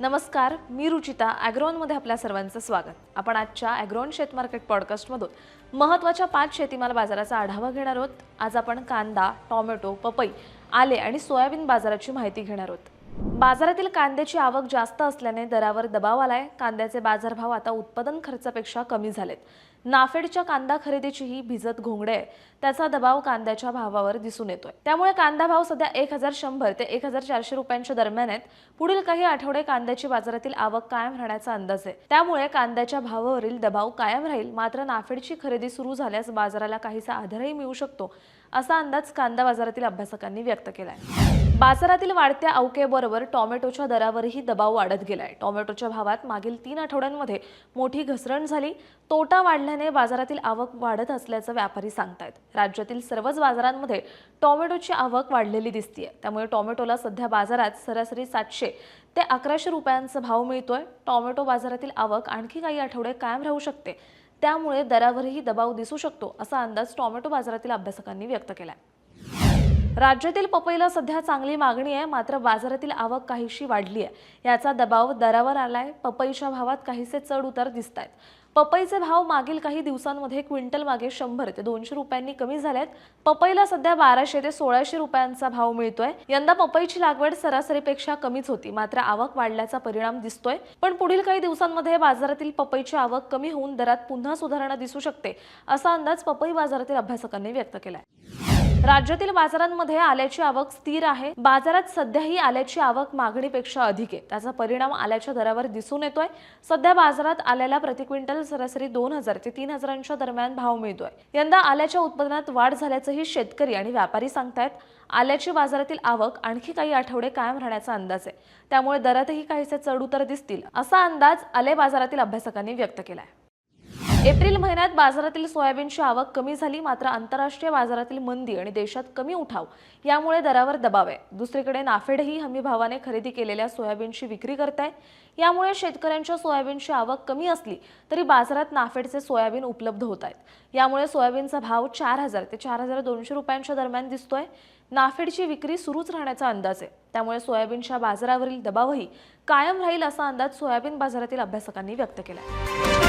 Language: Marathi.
नमस्कार मी रुचिता ॲग्रोनमध्ये आपल्या सर्वांचं स्वागत. आपण आजच्या ॲग्रोन शेत मार्केट पॉडकास्टमधून महत्त्वाच्या पाच शेतीमाल बाजाराचा आढावा घेणार आहोत. आज आपण कांदा टोमॅटो पपई आले आणि सोयाबीन बाजाराची माहिती घेणार आहोत. बाजारातील कांद्याची आवक जास्त असल्याने दरावर दबाव आलाय. कांद्याचे बाजारभाव आता उत्पादन खर्चापेक्षा कमी झालेत. नाफेडच्या कांदा खरेदीचीही भिजत घोंगडे आहे त्याचा दबाव कांद्याच्या भावावर दिसून येतोय. त्यामुळे कांदा भाव सध्या एक हजार शंभर ते एक हजार चारशे रुपयांच्या दरम्यान आहेत. पुढील काही आठवडे कांद्याची बाजारातील आवक कायम राहण्याचा अंदाज आहे. त्यामुळे कांद्याच्या भावावरील दबाव कायम राहील. मात्र नाफेडची खरेदी सुरू झाल्यास बाजाराला काहीसा आधारही मिळू शकतो असा अंदाज कांदा बाजारातील अभ्यासकांनी व्यक्त केलाय. बाजारातील वाढत्या अवकेबरोबर टोमॅटोच्या दरावरही दबाव वाढत गेलाय. टोमॅटोच्या भावात मागील तीन आठवड्यांमध्ये मोठी घसरण झाली. तोटा वाढल्या वाढल्याने बाजारातील आवक वाढत असल्याचं व्यापारी सांगतायत. राज्यातील सर्वच बाजारांमध्ये टोमॅटोची आवक वाढलेली दिसतीये. त्यामुळे टोमॅटोला सध्या बाजारात सरासरी सातशे ते अकराशे रुपयांचा भाव मिळतोय. टोमॅटो बाजारातील आवक आणखी काही आठवडे कायम राहू शकते. त्यामुळे दरावरही दबाव दिसू शकतो असा अंदाज टोमॅटो बाजारातील अभ्यासकांनी व्यक्त केला आहे राज्यातील पपईला सध्या चांगली मागणी आहे मात्र बाजारातील आवक काहीशी वाढली आहे. याचा दबाव दरावर आलाय. पपईच्या भावात काहीसे चढ उतार दिसत आहेत पपईचे भाव मागील काही दिवसांमध्ये क्विंटल मागे शंभर ते दोनशे रुपयांनी कमी झालेत. पपईला सध्या बाराशे ते सोळाशे रुपयांचा भाव मिळतोय. यंदा पपईची लागवड सरासरीपेक्षा कमीच होती. मात्र आवक वाढल्याचा परिणाम दिसतोय. पण पुढील काही दिवसांमध्ये बाजारातील पपईची आवक कमी होऊन दरात पुन्हा सुधारणा दिसू शकते असा अंदाज पपई बाजारातील अभ्यासकांनी व्यक्त केलाय. राज्यातील बाजारांमध्ये आल्याची आवक स्थिर आहे. बाजारात सध्याही आल्याची आवक मागणीपेक्षा अधिक आहे. त्याचा परिणाम आल्याच्या दरावर दिसून येतोय. सध्या बाजारात आल्याला प्रति क्विंटल सरासरी दोन हजार ते तीन हजारांच्या दरम्यान भाव मिळतोय. यंदा आल्याच्या उत्पादनात वाढ झाल्याचंही शेतकरी आणि व्यापारी सांगतायत. आल्याची बाजारातील आवक आणखी काही आठवडे कायम राहण्याचा अंदाज आहे. त्यामुळे दरातही काहीसे चढ उतर दिसतील असा अंदाज आले बाजारातील अभ्यासकांनी व्यक्त केलाय. एप्रिल महिन्यात बाजारातील सोयाबीनची आवक कमी झाली मात्र आंतरराष्ट्रीय बाजारातील मंदी आणि देशात कमी उठाव यामुळे दरावर दबाव आहे. दुसरीकडे नाफेडही हमी भावाने खरेदी केलेल्या सोयाबीनची विक्री करत आहे यामुळे शेतकऱ्यांच्या सोयाबीनची आवक कमी असली तरी बाजारात नाफेडचे सोयाबीन उपलब्ध होत आहेत यामुळे सोयाबीनचा भाव चार हजार ते चार हजार दोनशे रुपयांच्या दरम्यान दिसतोय. नाफेडची विक्री सुरूच राहण्याचा अंदाज आहे. त्यामुळे सोयाबीनच्या बाजारावरील दबावही कायम राहील असा अंदाज सोयाबीन बाजारातील अभ्यासकांनी व्यक्त केला